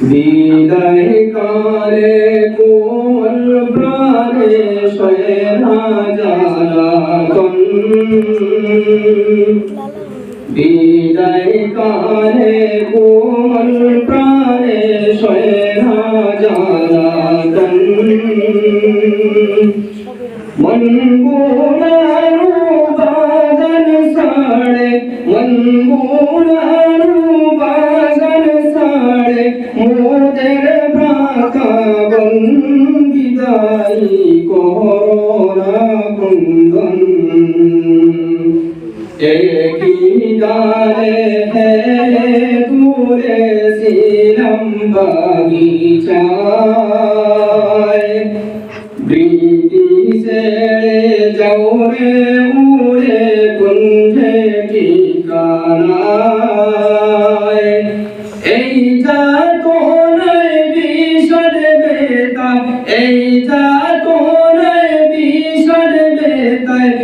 বিদায় কালে কোমল প্রাণে শয়না জালাতন বিদায় কালে কোমল প্রাণে শয়না জালাতন মন গুণারু বাদন সাড়ে মন গুণারু করোনা কুন্দন একই ডালে হেলে দূরে ছিলাম বাগিচায় ব্রিটিশে যাওরে উড়ে কুঞ্জে এই যাতনায়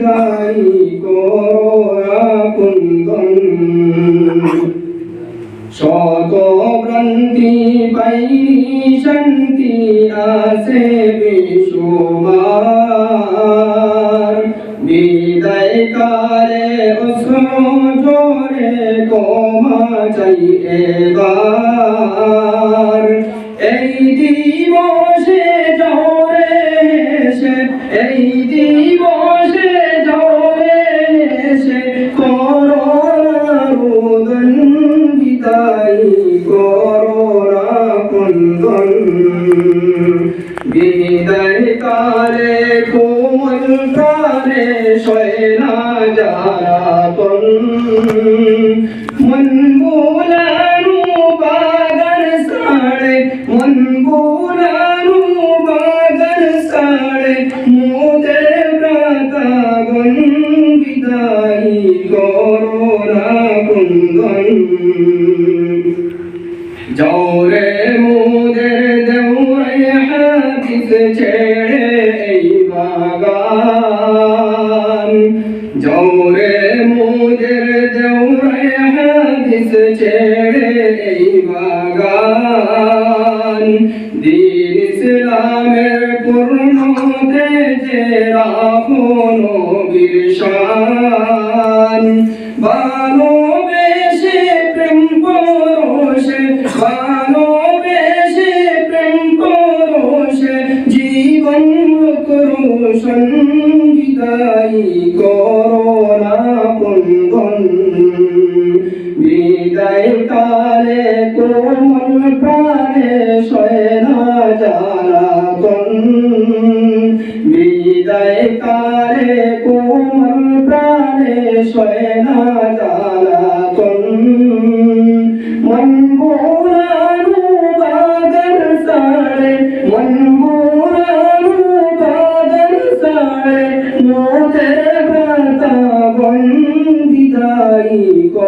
বিদায় কোরা কুন্দন শত ভ্রান্তি পাই শান্তি আসে বিশ্বমার বিদায় কালে অশ্রু জোরে কমা চাই এবার। এই দিবসে জোরে এই দিবসে বিদায় কালে কোমল প্রাণে শয়না জারাতন মন বোলানু বাগান সাড়ে মন বোলানু বাগান সাড়ে মোদের ব্রাতা গন বিদায় করোনা কুন্দন। জৌরে মোদের দেউরে হাদিস ছেড়ে এই বাগান। দিন ইসলামের পূর্ণ তেজে রাখুন বিশান ভালোবেসে প্রেম পরশে ভালোবেসে প্রেম পরশে জীবন করোশন তাই করোনা কুঞ্জন বিদায় কালে কোন প্রাণে সয়না জানা কন বিদায় কালে কোন প্রাণে সয়না জানা কন 一个、